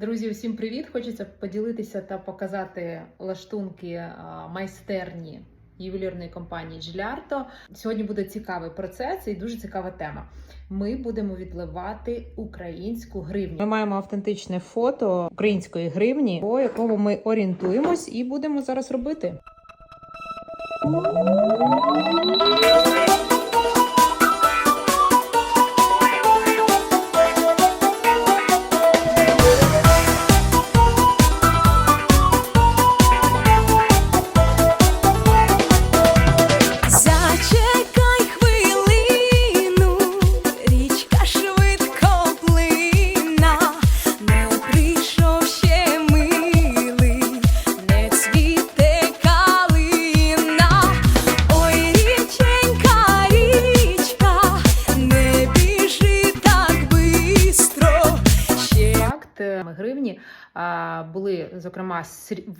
Друзі, усім привіт! Хочеться поділитися та показати лаштунки майстерні ювелірної компанії Жилярто. Сьогодні буде цікавий процес і дуже цікава тема. Ми будемо відливати українську гривню. Ми маємо автентичне фото української гривні, по якому ми орієнтуємось і будемо зараз робити. Гривні були зокрема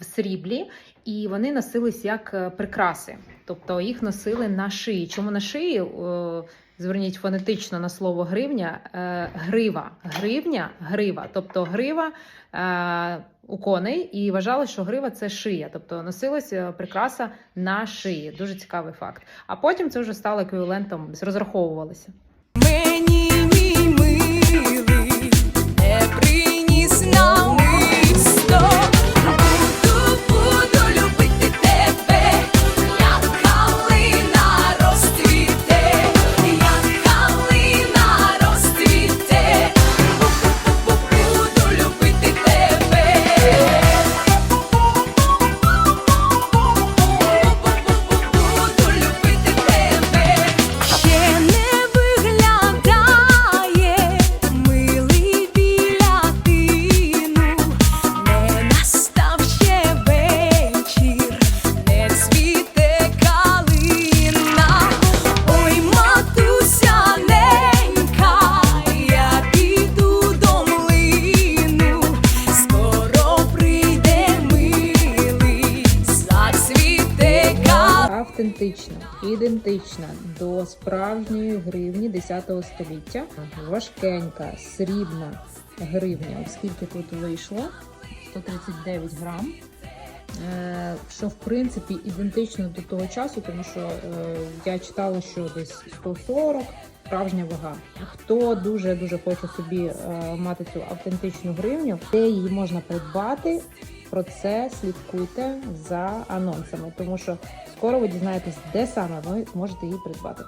в сріблі, і вони носились як е, прикраси, тобто їх носили на шиї. Чому на шиї? Зверніть фонетично на слово гривня, е, грива, гривня, грива, тобто грива е, у коней, і вважали, що грива це шия, тобто носилася прикраса на шиї. Дуже цікавий факт. А потім це вже стало еквівалентом, розраховувалося. Мені мій милий Автентична, ідентична до справжньої гривні 10 століття. Важкенька, срібна гривня. оскільки тут вийшло? 139 грам. Е, Що в принципі ідентично до того часу, тому що е, я читала, що десь 140 справжня вага. Хто дуже дуже хоче собі е, мати цю автентичну гривню, де її можна придбати, про це слідкуйте за анонсами, тому що скоро ви дізнаєтесь, де саме ви можете її придбати.